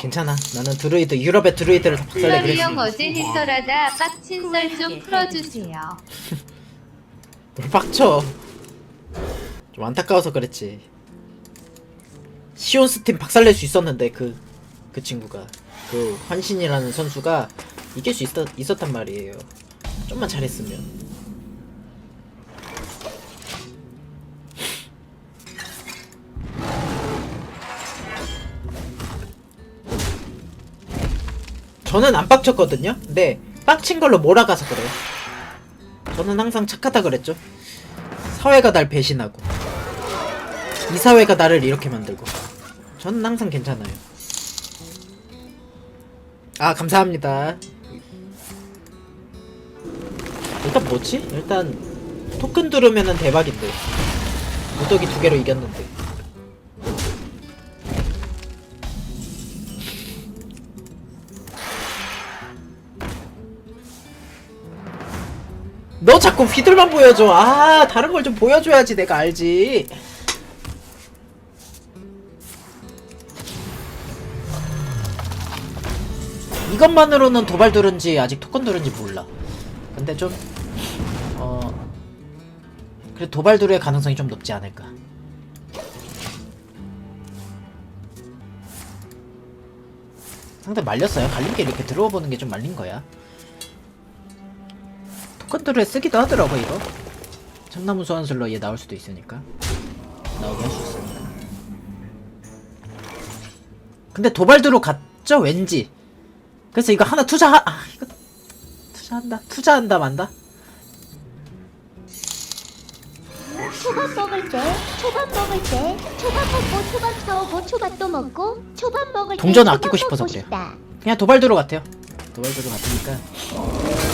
괜찮아. 나는 드루이드 유럽의 드루이드를 다 박살내 플러리 그랬어. 형 어제 해설하다 빡친 썰 좀 풀어주세요. 뭘 빡쳐. 좀 안타까워서 그랬지. 시온 스 팀 박살낼 수 있었는데 그 그 친구가 그 환신이라는 선수가 이길 수 있었, 있었단 말이에요. 좀만 잘했으면. 저는 안 빡쳤거든요. 근데 빡친 걸로 몰아가서 그래요. 저는 항상 착하다 그랬죠. 사회가 날 배신하고 이 사회가 나를 이렇게 만들고 저는 항상 괜찮아요. 아 감사합니다. 일단 뭐지? 일단 토큰 두르면은 대박인데 무더기 두 개로 이겼는데 휘들만 보여줘. 아, 다른 걸 좀 보여줘야지 내가 알지. 이것만으로는 도발 두른지 아직 토큰 두른지 몰라. 근데 좀, 어, 그래 도발 두를 가능성이 좀 높지 않을까. 상대 말렸어요. 갈림길 이렇게 들어와 보는 게 좀 말린 거야. 토큰들을 쓰기도 하더라고 이거. 참나무 소환술로 얘 나올 수도 있으니까. 나오게 할 수 있으니까. 근데 도발드로 갔죠 왠지. 그래서 이거 하나 투자 아 이거 투자한다 투자한다 만다. 초밥 먹을 때, 초밥 먹을 때, 초밥 먹고 초밥 사오고 초밥도 먹고 초밥 먹을 때 동전 초밥 아끼고 싶어서 먹고 그래요. 싶다. 그냥 도발드로 같아요. 도발드로 같으니까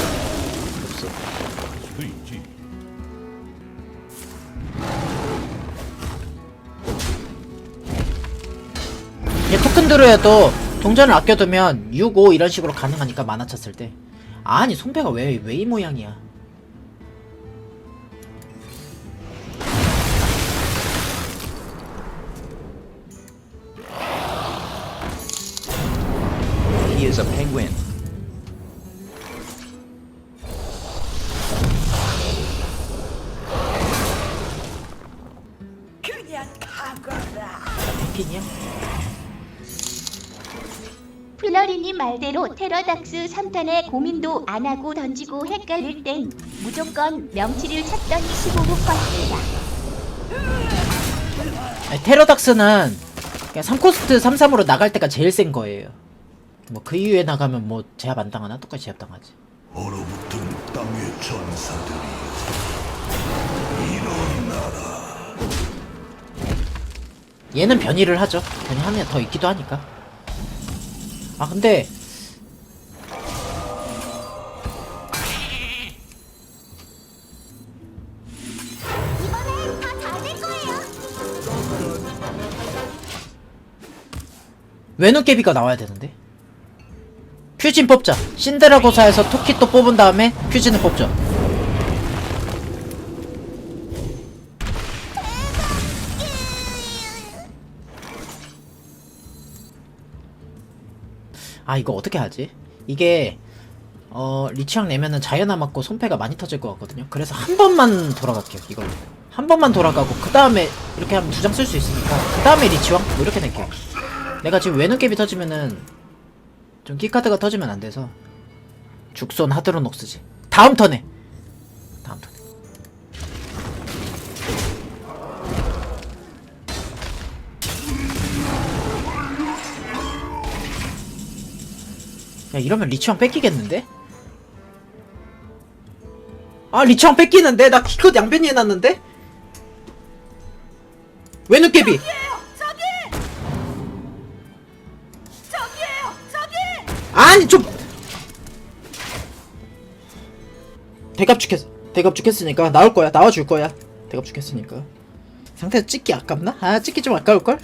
얘 토큰드로에도 동전을 아껴두면 6, 5 이런 식으로 가능하니까 만화 쳤을 때 아니 손배가 왜 왜 이 모양이야 He is a penguin. 말대로 테러닥스 3탄에 고민도 안 하고 던지고 헷갈릴 땐 무조건 명치를 15부 컸습니다. 아니, 테러닥스는 그냥 3코스트 33으로 나갈 때가 제일 센 거예요 뭐 그 이후에 나가면 뭐 제압 안 당하나? 똑같이 제압 당하지 얼어붙은 땅의 전사들이 얘는 변이를 하죠. 변이하면 더 있기도 하니까. 아 근데. 외눈깨비가 나와야 되는데. 퓨진 뽑자. 신데라 고사에서 토끼 또 뽑은 다음에 퓨진을 뽑죠. 아 이거 어떻게 하지? 이게 어 리치왕 내면은 자연아 맞고 손패가 많이 터질 것 같거든요. 그래서 한 번만 돌아갈게요. 이걸 한 번만 돌아가고 그 다음에 이렇게 하면 두 장 쓸 수 있으니까 그 다음에 리치왕 뭐 이렇게 낼게요. 내가 지금 외눈깨비 터지면은 좀 키카드가 터지면 안 돼서 죽손 하드로녹스지. 다음 턴에 이러면 리치왕 뺏기겠는데? 아 리치왕 뺏기는데? 나 키컷 양변이 해놨는데? 외눈깨비 아니 좀 대갑축했 대갑축했으니까 나올 거야 나와줄 거야 대갑축했으니까 상태 찍기 아깝나? 아 찍기 좀 아까울 걸?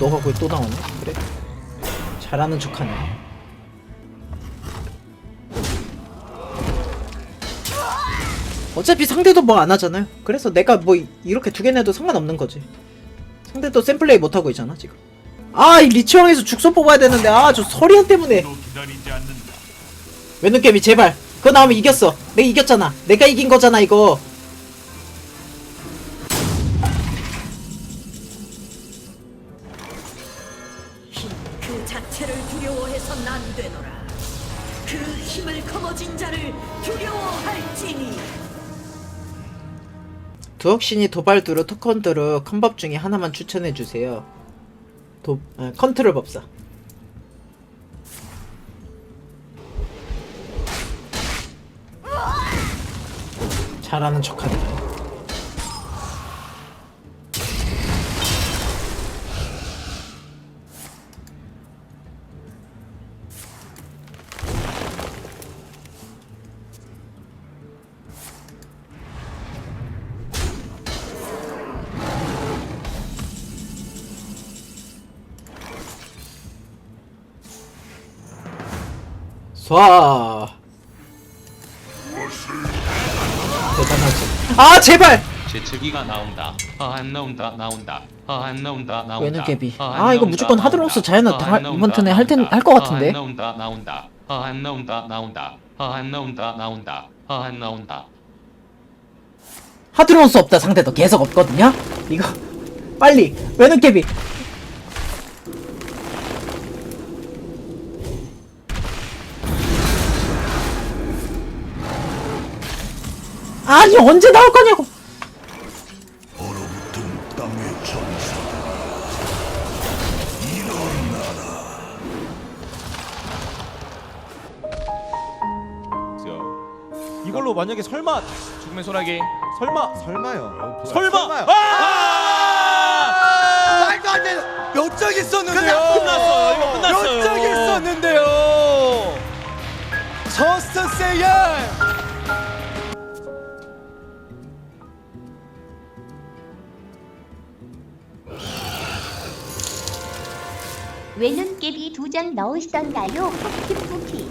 너가 거기 또 나오네 그래 잘하는 척하네 어차피 상대도 뭐 안 하잖아요. 그래서 내가 뭐 이- 이렇게 두 개 내도 상관없는 거지. 상대도 샘플레이 못 하고 있잖아 지금. 아 이 리치왕에서 죽소 뽑아야 되는데 아 저 서리안 때문에. 왼눈깨비 제발. 그거 나오면 이겼어. 내가 이겼잖아. 내가 이긴 거잖아 이거. 그 자체를 두려워해선 안 되노라. 그 힘을 거머쥔 자를 두려워할지니. 두억신이 도발두루 토컨드루 컨법 중에 하나만 추천해주세요. 도.. 아, 컨트롤 법사. 잘하는 척하네 쏴 대단하지 아 제발 제트기가 나온다. 아, 안 나온다. 나온다. 아, 안 나온다. 나온다. 웨는깨비. 안 아, 이거 나온다, 무조건 하드록스 아, 나온다, 이번 턴에 할 텐-. 할것 같은데? 아, 안 나온다. 나온다. 아, 안 나온다. 나온다. 아, 안 나온다. 나온다. 아, 안 나온다. 하드론스 없다 상대도 계속 없거든요 이거 빨리 웨는깨비 아니 언제 나올 거냐고. 이걸로 만약에 설마 죽음의 소라기. 설마 설마요. 설마 설마요. 아! 말도 안 돼. 몇장 있었는데요. 끝났어요. 이거 끝났어요. 몇장 있었는데요. 저스트 세이얼. 외눈깨비 두 장 넣으시던가요? 푸키푸키.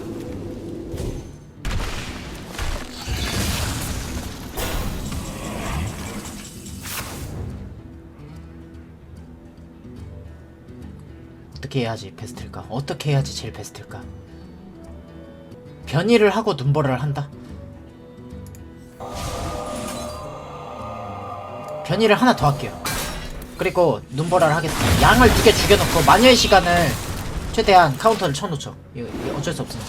어떻게 해야지 베스트일까 어떻게 해야지 제일 베스트일까 변이를 하고 눈보라를 한다 변이를 하나 더 할게요 그리고 눈보라를 하겠습니다. 양을 두 개 죽여놓고 마녀의 시간을 최대한 카운터를 쳐놓죠. 어쩔 수 없으니까.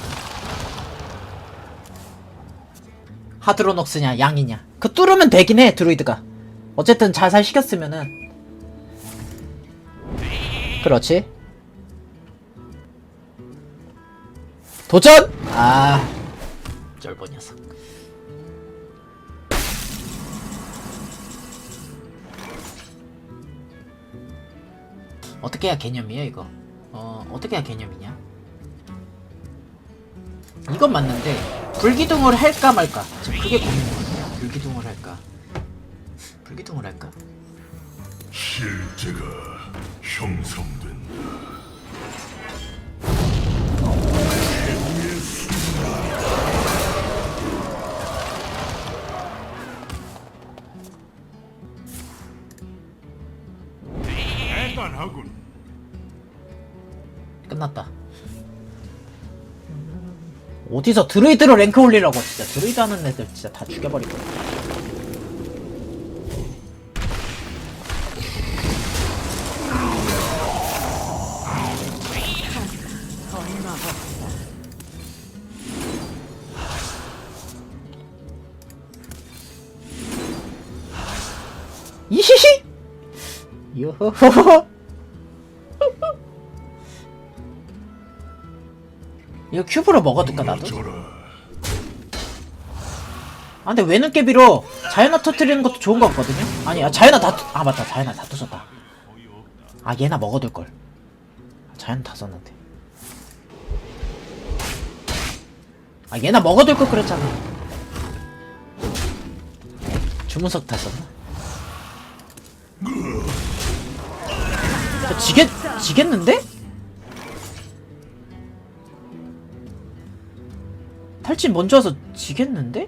하드로녹스냐 양이냐. 그 뚫으면 되긴 해 드루이드가. 어쨌든 자살 시켰으면은. 그렇지. 도전! 아. 쫄보 녀석 어떻게 해야 개념이에요 이거? 어 어떻게 해야 개념이냐? 이건 맞는데 불기둥을 할까 말까. 지금 그게 고민이거든요. 불기둥을 할까. 불기둥을 할까? 실제가 형성 어디서 드루이드로 랭크 올리라고. 진짜 드루이드 하는 애들 진짜 다 죽여버릴 거야 이히히! 요호호호 이거 큐브로 먹어둘까 나도? 아 근데 외눈깨비로 자연아 터트리는 것도 좋은 것 같거든요? 아니 아, 자연아 다.. 터- 아 맞다 자연아 다 터졌다 아 얘나 먹어둘걸 아, 자연 다 썼는데 아 얘나 먹어둘걸 그랬잖아 주문석 다 썼나? 저 지겠.. 지겠는데? 탈진 먼저 와서 지겠는데?